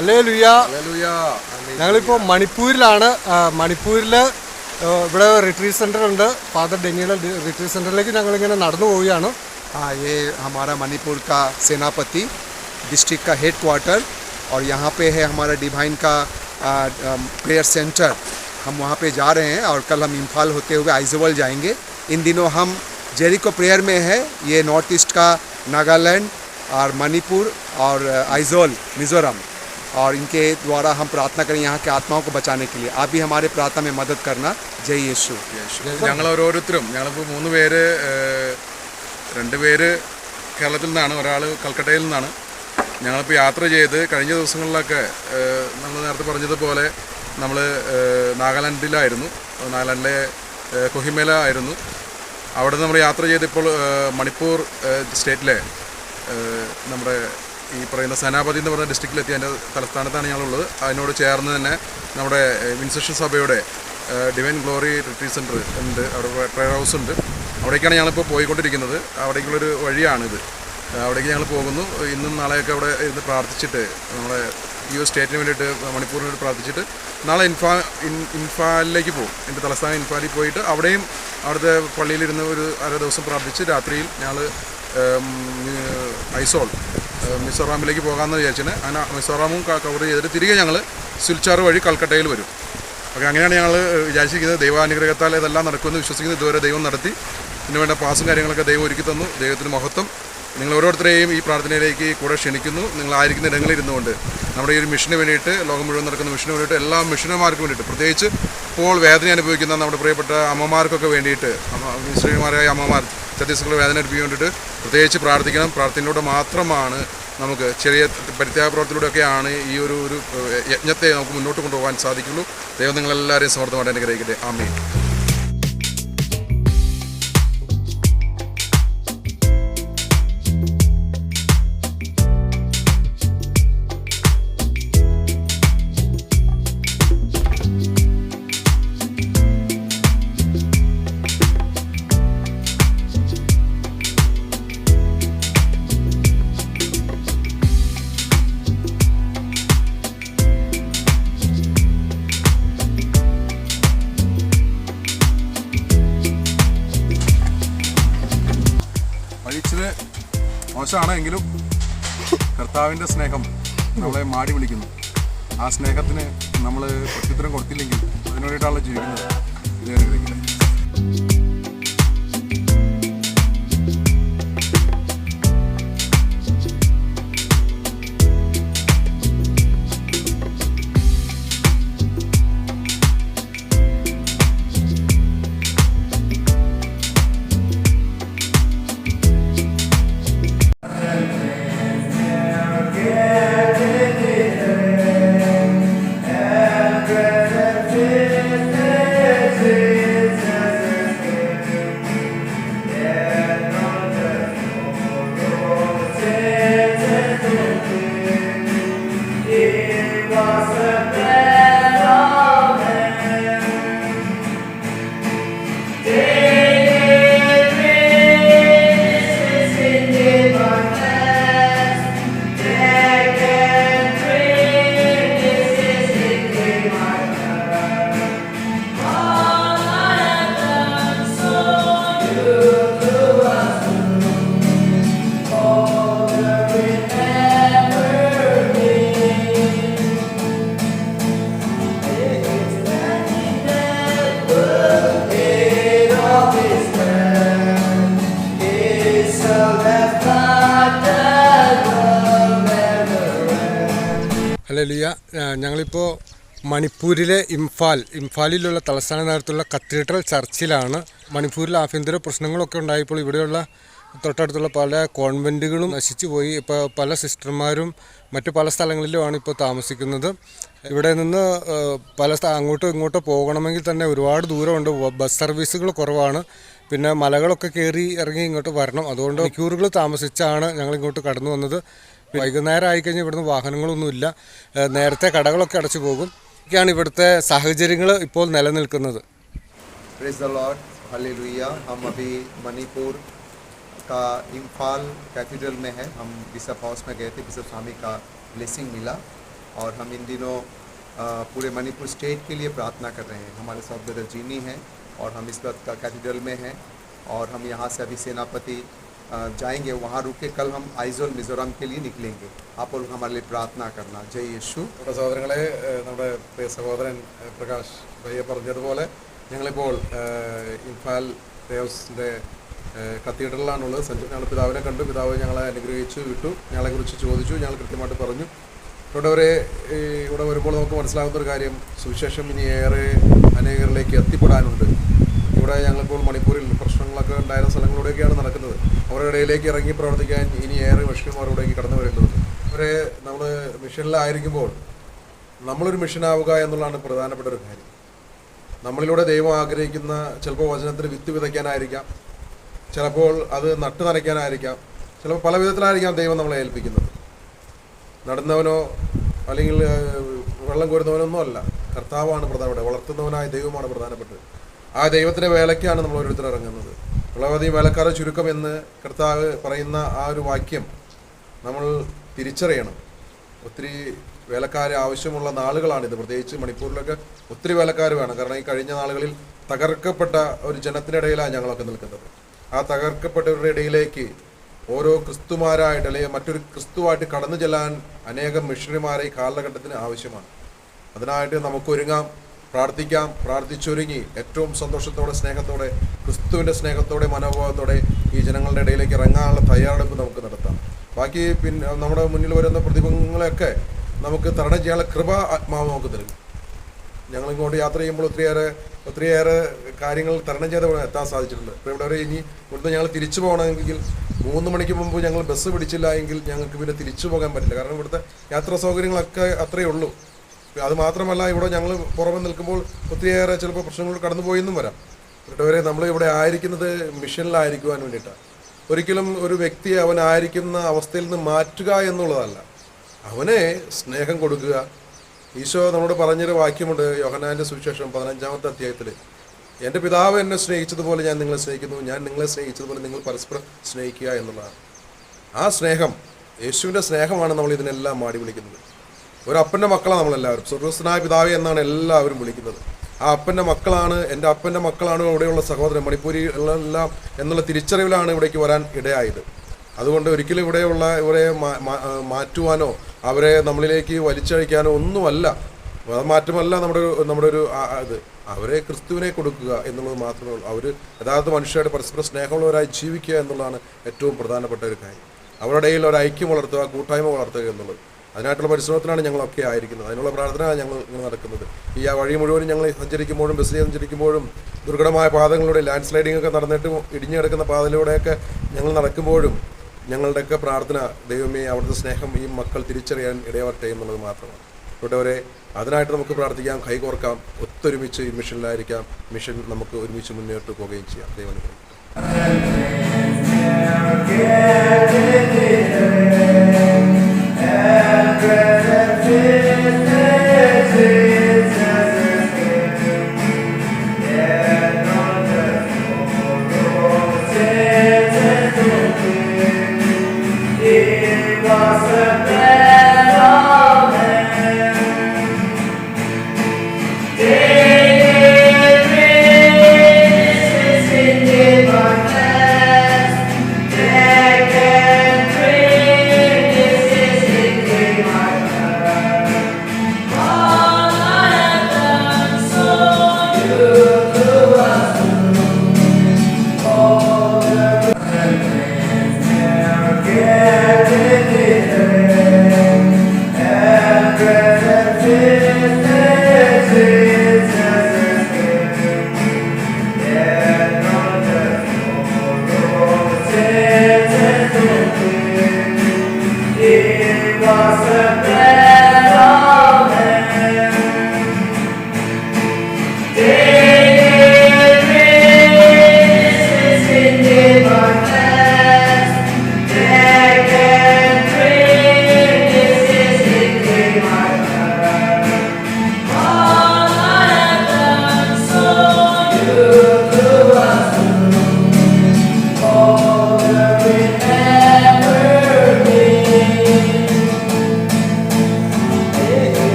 അല്ലേ ലുയ്യ ഞങ്ങളിപ്പോൾ മണിപ്പൂരിലാണ് ആ, മണിപ്പൂരിൽ ഇവിടെ റിട്രീറ്റ് സെൻ്റർ ഉണ്ട് ഫാദർ ഡെന്നിയുടെ റിട്രീറ്റ് സെൻ്ററിലേക്ക് ഞങ്ങളിങ്ങനെ നടന്നു പോവുകയാണ് हाँ ये हमारा मणिपुर का सेनापति डिस्ट्रिक्ट का हेड क्वार्टर और यहाँ पे है हमारा डिवाइन का प्रेयर सेंटर हम वहाँ पे जा रहे हैं और कल हम इम्फाल होते हुए आइजोवल जाएंगे इन दिनों हम जेरिको प्रेयर में है ये नॉर्थ ईस्ट का नागालैंड और मणिपुर और आइजोल मिज़ोरम और इनके द्वारा हम प्रार्थना करें यहाँ के आत्माओं को बचाने के लिए आप भी हमारे प्रार्थना में मदद करना जय यीशु ഞങ്ങൾ ഓരോരുത്തരും ഞങ്ങളിപ്പോൾ മൂന്ന് പേര് ഏഹ്, രണ്ട് പേര് കേരളത്തിൽ നിന്നാണ് ഒരാൾ കൽക്കട്ടയിൽ നിന്നാണ് ഞങ്ങളിപ്പോൾ യാത്ര ചെയ്ത് കഴിഞ്ഞ ദിവസങ്ങളിലൊക്കെ ഏഹ്, നമ്മൾ നേരത്തെ പറഞ്ഞതുപോലെ നമ്മൾ നാഗാലാൻഡിലായിരുന്നു നാഗാലാൻഡിലെ ഏഹ്, കൊഹിമേല ആയിരുന്നു അവിടെ നമ്മൾ യാത്ര ചെയ്ത് ഇപ്പോൾ ഏഹ്, മണിപ്പൂർ ഏഹ്, സ്റ്റേറ്റിലെ ഏഹ്, നമ്മുടെ ഈ പറയുന്ന സനാപതി എന്ന് പറഞ്ഞ ഡിസ്ട്രിക്റ്റിലെത്തി അതിന്റെ തലസ്ഥാനത്താണ് ഞങ്ങളുള്ളത്. അതിനോട് ചേർന്ന് തന്നെ നമ്മുടെ വിൻസെഷൻ സഭയുടെ ഡിവൈൻ ഗ്ലോറി റിട്രീറ്റ് സെന്റർ ഉണ്ട്. അവിടെ പ്രയർ ഹൗസ് ഉണ്ട്. അവിടേക്കാണ് ഞങ്ങളിപ്പോൾ പോയിക്കൊണ്ടിരിക്കുന്നത്. അവിടേക്കുള്ളൊരു വഴിയാണിത്. അവിടേക്ക് ഞങ്ങൾ പോകുന്നു. ഇന്നും നാളെയൊക്കെ അവിടെ ഇരുന്ന് പ്രാർത്ഥിച്ചിട്ട് നമ്മുടെ ഈ ഒരു സ്റ്റേറ്റിന് വേണ്ടിയിട്ട് മണിപ്പൂരിന് വേണ്ടി പ്രാർത്ഥിച്ചിട്ട് നാളെ ഇൻഫാ ഇൻ ഇൻഫാലിലേക്ക് പോകും. എന്റെ തലസ്ഥാനം ഇൻഫാലിൽ പോയിട്ട് അവിടെയും അവിടുത്തെ പള്ളിയിലിരുന്ന് ഒരു അര ദിവസം പ്രാർത്ഥിച്ച് രാത്രിയിൽ ഞങ്ങൾ ഐസോൾ മിസോറാമിലേക്ക് പോകാമെന്ന് വിചാരിച്ചിന്. അങ്ങനെ മിസോറാമും കവർ ചെയ്തിട്ട് തിരികെ ഞങ്ങൾ സുൽച്ചാർ വഴി കൽക്കട്ടയിൽ വരും. ഓക്കെ അങ്ങനെയാണ് ഞങ്ങൾ വിചാരിച്ചിരിക്കുന്നത് ദൈവാനുഗ്രഹത്താൽ ഇതെല്ലാം നടക്കുമെന്ന് വിശ്വസിക്കുന്നു. ഇതുവരെ ദൈവം നടത്തി. ഇതിന് വേണ്ട പാസും കാര്യങ്ങളൊക്കെ ദൈവം ഒരുക്കി തന്നു. ദൈവത്തിന് മഹത്വം. നിങ്ങൾ ഓരോരുത്തരെയും ഈ പ്രാർത്ഥനയിലേക്ക് കൂടെ ക്ഷണിക്കുന്നു. നിങ്ങളായിരിക്കുന്ന ഇടങ്ങളിൽ ഇരുന്നുകൊണ്ട്. നമ്മുടെ ഈ ഒരു മിഷന് വേണ്ടിയിട്ട് ലോകം മുഴുവൻ നടക്കുന്ന മിഷന് വേണ്ടിയിട്ട് എല്ലാ മിഷനമാർക്കും വേണ്ടിയിട്ട്. പ്രത്യേകിച്ച് ഇപ്പോൾ വേദന അനുഭവിക്കുന്ന നമ്മുടെ പ്രിയപ്പെട്ട അമ്മമാർക്കൊക്കെ വേണ്ടിയിട്ട് ശ്രീമാരായ അമ്മമാർ ഛത്തീസ്ഗഡിൽ വേദന അനുഭവിക്കാൻ വേണ്ടിയിട്ട് പ്രത്യേകിച്ച് പ്രാർത്ഥിക്കണം. പ്രാർത്ഥനയിലൂടെ മാത്രമാണ് നമുക്ക് ചെറിയ പരിത്യാഗ പ്രവർത്തിയിലൂടെയൊക്കെയാണ് ഈ ഒരു ഒരു യജ്ഞത്തെ നമുക്ക് മുന്നോട്ട് കൊണ്ടുപോകാൻ സാധിക്കുള്ളൂ. ദൈവം നിങ്ങളെല്ലാവരെയും സമർത്ഥമായിട്ട് അനുഗ്രഹിക്കട്ടെ. ആമേ മോശമാണ് എങ്കിലും കർത്താവിന്റെ സ്നേഹം നമ്മളെ മാടി വിളിക്കുന്നു. ആ സ്നേഹത്തിന് നമ്മൾ പ്രത്യുത്തരം കൊടുത്തില്ലെങ്കിൽ അതിനു വേണ്ടിയിട്ടാണല്ലോ ജീവിക്കുന്നത്. ഇത് അനുഗ്രഹിക്കട്ടെ. ലുയ്യ ഞങ്ങളിപ്പോൾ മണിപ്പൂരിലെ ഇംഫാൽ ഇംഫാലിലുള്ള തലസ്ഥാന നഗരത്തിലുള്ള കത്തീഡ്രൽ ചർച്ചിലാണ് മണിപ്പൂരിൽ ആഭ്യന്തര പ്രശ്നങ്ങളൊക്കെ ഉണ്ടായപ്പോൾ ഇവിടെയുള്ള തൊട്ടടുത്തുള്ള പല കോൺവെന്റുകളും നശിച്ചു പോയി. ഇപ്പോൾ പല സിസ്റ്റർമാരും മറ്റു പല സ്ഥലങ്ങളിലുമാണ് ഇപ്പോൾ താമസിക്കുന്നത്. ഇവിടെ നിന്ന് പല അങ്ങോട്ടും ഇങ്ങോട്ടോ പോകണമെങ്കിൽ തന്നെ ഒരുപാട് ദൂരമുണ്ട്. ബസ് സർവീസുകൾ കുറവാണ്. പിന്നെ മലകളൊക്കെ കയറി ഇറങ്ങി ഇങ്ങോട്ട് വരണം. അതുകൊണ്ട് മണിക്കൂറുകൾ താമസിച്ചാണ് ഞങ്ങൾ ഇങ്ങോട്ട് കടന്നു വന്നത്. വൈകുന്നേരം ആയിക്കഴിഞ്ഞാൽ ഇവിടുന്ന് വാഹനങ്ങളൊന്നുമില്ല ഏഹ്, നേരത്തെ കടകളൊക്കെ അടച്ചു പോകും ഒക്കെയാണ് ഇവിടുത്തെ സാഹചര്യങ്ങൾ ഇപ്പോൾ നിലനിൽക്കുന്നത് प्रेज द लॉर्ड हालेलुया हम अभी मणिपुर का इम्फाल कैथीड्रल में है हम बिशप हाउस में गए थे बिशप स्वामी का ब्लेसिंग मिला और हम इन दिनों अ, पूरे मणिपुर स्टेट के लिए प्रार्थना कर रहे हैं हमारे साथ ब्रदर जीनी हैं और हम इस वक्त का कैथेड्रल में हैं और हम यहाँ से अभी सेनापति अ, जाएंगे वहाँ रुक के कल हम आइजोल मिजोरम के लिए निकलेंगे आप लोग हमारे लिए प्रार्थना करना जय यीशु നമ്മുടെ സഹോദരങ്ങളെ ഏഹ് നമ്മുടെ പ്രിയ സഹോദരൻ ഏഹ് പ്രകാശ് ഭയ്യ പറഞ്ഞതുപോലെ ഞങ്ങളിപ്പോൾ ഏഹ് ഇംഫാൽ ദേവസിൻ്റെ കത്തീഡ്രലിലാണുള്ളത് സഞ്ജു ഞങ്ങൾ പിതാവിനെ കണ്ടു പിതാവ് ഞങ്ങളെ അനുഗ്രഹിച്ചു വിട്ടു ഞങ്ങളെക്കുറിച്ച് ചോദിച്ചു ഞങ്ങൾ കൃത്യമായിട്ട് പറഞ്ഞു ഇവിടെ വരെ ഈ ഇവിടെ വരുമ്പോൾ നമുക്ക് മനസ്സിലാകുന്ന ഒരു കാര്യം സുവിശേഷം ഇനി ഏറെ അനേകരിലേക്ക് എത്തിപ്പെടാനുണ്ട് ഇവിടെ ഞങ്ങൾക്കിപ്പോൾ മണിപ്പൂരിൽ പ്രശ്നങ്ങളൊക്കെ ഉണ്ടായിരുന്ന സ്ഥലങ്ങളിലൂടെയൊക്കെയാണ് നടക്കുന്നത്. അവരുടെ ഇടയിലേക്ക് ഇറങ്ങി പ്രവർത്തിക്കാൻ ഇനി ഏറെ മിഷനും അവരുടേക്ക് കടന്നു വരേണ്ടതുണ്ട് അവരെ നമ്മൾ മിഷനിലായിരിക്കുമ്പോൾ നമ്മളൊരു മിഷനാവുക എന്നുള്ളതാണ് പ്രധാനപ്പെട്ട ഒരു കാര്യം. നമ്മളിലൂടെ ദൈവം ആഗ്രഹിക്കുന്ന ചിലപ്പോൾ വചനത്തിന് വിത്ത് വിതയ്ക്കാനായിരിക്കാം. ചിലപ്പോൾ അത് നട്ടു നനയ്ക്കാനായിരിക്കാം. ചിലപ്പോൾ പല വിധത്തിലായിരിക്കാം ദൈവം നമ്മളെ ഏൽപ്പിക്കുന്നത്. നടുന്നവനോ അല്ലെങ്കിൽ വെള്ളം കോരുന്നവനൊന്നും അല്ല. കർത്താവാണ് പ്രധാനപ്പെട്ടത്. വളർത്തുന്നവനായ ദൈവമാണ് പ്രധാനപ്പെട്ടത്. ആ ദൈവത്തിന്റെ വേലയ്ക്കാണ് നമ്മൾ ഓരോരുത്തർ ഇറങ്ങുന്നത്. പ്രളവതി വേലക്കാരുടെ ചുരുക്കം എന്ന് കർത്താവ് പറയുന്ന ആ ഒരു വാക്യം നമ്മൾ തിരിച്ചറിയണം. ഒത്തിരി വേലക്കാർ ആവശ്യമുള്ള നാളുകളാണിത്. പ്രത്യേകിച്ച് മണിപ്പൂരിലൊക്കെ ഒത്തിരി വേലക്കാർ വേണം. കാരണം ഈ കഴിഞ്ഞ നാളുകളിൽ തകർക്കപ്പെട്ട ഒരു ജനത്തിനിടയിലാണ് ഞങ്ങളൊക്കെ നിൽക്കുന്നത്. ആ തകർക്കപ്പെട്ടവരുടെ ഇടയിലേക്ക് ഓരോ ക്രിസ്തുമാരായിട്ട് അല്ലെങ്കിൽ മറ്റൊരു ക്രിസ്തുവായിട്ട് കടന്നു ചെല്ലാൻ അനേകം മിഷണറിമാരെ ഈ കാലഘട്ടത്തിന് ആവശ്യമാണ്. അതിനായിട്ട് നമുക്ക് ഒരുങ്ങാം. പ്രാർത്ഥിക്കാം പ്രാർത്ഥിച്ചൊരുങ്ങി. ഏറ്റവും സന്തോഷത്തോടെ സ്നേഹത്തോടെ ക്രിസ്തുവിന്റെ സ്നേഹത്തോടെ മനോഭാവത്തോടെ ഈ ജനങ്ങളുടെ ഇടയിലേക്ക് ഇറങ്ങാനുള്ള തയ്യാറെടുപ്പ് നമുക്ക് നടത്താം. ബാക്കി പിന്നെ നമ്മുടെ മുന്നിൽ വരുന്ന പ്രതിബന്ധങ്ങളെയൊക്കെ നമുക്ക് തരണം ചെയ്യാനുള്ള കൃപ ആത്മാവ് നമുക്ക് തരും. ഞങ്ങൾ ഇങ്ങോട്ട് യാത്ര ചെയ്യുമ്പോൾ ഒത്തിരിയേറെ ഒത്തിരിയേറെ കാര്യങ്ങൾ തരണം ചെയ്ത് എത്താൻ സാധിച്ചിട്ടുണ്ട്. ഇപ്പോൾ ഇവിടെ വരെ ഇനി ഇവിടുന്ന് ഞങ്ങൾ തിരിച്ചു പോകണമെങ്കിൽ മൂന്ന് മണിക്ക് മുമ്പ് ഞങ്ങൾ ബസ് പിടിച്ചില്ല എങ്കിൽ ഞങ്ങൾക്ക് പിന്നെ തിരിച്ചു പോകാൻ പറ്റില്ല. കാരണം ഇവിടുത്തെ യാത്രാ സൗകര്യങ്ങളൊക്കെ അത്രയേ ഉള്ളൂ. അത് മാത്രമല്ല ഇവിടെ ഞങ്ങൾ പുറമെ നിൽക്കുമ്പോൾ ഒത്തിരിയേറെ ചിലപ്പോൾ പ്രശ്നങ്ങൾ കടന്നുപോയെന്നും വരാം. ഇവിടെ നമ്മൾ ഇവിടെ ആയിരിക്കുന്നത് മിഷനിലായിരിക്കുവാൻ വേണ്ടിയിട്ടാണ് ഒരിക്കലും ഒരു വ്യക്തിയെ അവനായിരിക്കുന്ന അവസ്ഥയിൽ നിന്ന് മാറ്റുക എന്നുള്ളതല്ല. അവനെ സ്നേഹം കൊടുക്കുക. ഈശോ നമ്മോട് പറഞ്ഞൊരു വാക്യമുണ്ട് യോഹനാന്റെ സുവിശേഷം പതിനഞ്ചാമത്തെ അധ്യായത്തിൽ എന്റെ പിതാവ് എന്നെ സ്നേഹിച്ചതുപോലെ ഞാൻ നിങ്ങളെ സ്നേഹിക്കുന്നു. ഞാൻ നിങ്ങളെ സ്നേഹിച്ചതുപോലെ നിങ്ങൾ പരസ്പരം സ്നേഹിക്കുക എന്നുള്ളതാണ്. ആ സ്നേഹം യേശുവിന്റെ സ്നേഹമാണ് നമ്മൾ ഇതിനെല്ലാം മാടി വിളിക്കുന്നത്. ഒരു അപ്പന്റെ മക്കളാണ് നമ്മളെല്ലാവരും. സ്വർഗസ്നായ പിതാവേ എന്നാണ് എല്ലാവരും വിളിക്കുന്നത്. ആ അപ്പന്റെ മക്കളാണ് എന്റെ അപ്പന്റെ മക്കളാണ് ഇവിടെയുള്ള സഹോദരൻ മണിപ്പൂരി എല്ലാം എന്നുള്ള തിരിച്ചറിവിലാണ് ഇവിടേക്ക് വരാൻ ഇടയായത്. അതുകൊണ്ട് ഒരിക്കലും ഇവിടെയുള്ള ഇവരെ മാറ്റുവാനോ അവരെ നമ്മളിലേക്ക് വലിച്ചഴിക്കാനോ ഒന്നുമല്ല. മാറ്റമല്ല നമ്മുടെ ഒരു- നമ്മുടെ ഒരു ഇത്. അവരെ ക്രിസ്തുവിനെ കൊടുക്കുക എന്നുള്ളത് മാത്രമേ ഉള്ളൂ. അവർ യഥാർത്ഥ മനുഷ്യരുടെ പരസ്പര സ്നേഹമുള്ളവരായി ജീവിക്കുക എന്നുള്ളതാണ് ഏറ്റവും പ്രധാനപ്പെട്ട ഒരു കാര്യം. അവരുടെ ഇടയിൽ ഒരു ഐക്യം വളർത്തുക കൂട്ടായ്മ വളർത്തുക എന്നുള്ളത്. അതിനായിട്ടുള്ള പരിശ്രമത്തിനാണ് ഞങ്ങളൊക്കെ ആയിരിക്കുന്നത്. അതിനുള്ള പ്രാർത്ഥനയാണ് ഞങ്ങൾ ഇങ്ങനെ നടക്കുന്നത്. ഈ ആ വഴി മുഴുവനും ഞങ്ങൾ സഞ്ചരിക്കുമ്പോഴും ബസ്സിൽ സഞ്ചരിക്കുമ്പോഴും ദുർഘടമായ പാതകളിലൂടെ ലാൻഡ് സ്ലൈഡിംഗ് ഒക്കെ നടന്നിട്ട് ഇടിഞ്ഞു കിടക്കുന്ന പാതയിലൂടെയൊക്കെ ഞങ്ങൾ നടക്കുമ്പോഴും ഞങ്ങളുടെയൊക്കെ പ്രാർത്ഥന ദൈവമേ അവിടുത്തെ സ്നേഹം ഈ മക്കൾ തിരിച്ചറിയാൻ ഇടയാവട്ടെ എന്നുള്ളത് മാത്രമാണ്. ഇവിടെ അതിനായിട്ട് നമുക്ക് പ്രാർത്ഥിക്കാം കൈകോർക്കാം ഒത്തൊരുമിച്ച് ഈ മിഷനിലായിരിക്കാം. മിഷൻ നമുക്ക് ഒരുമിച്ച് മുന്നോട്ട് പോവുകയും ചെയ്യാം. ദൈവം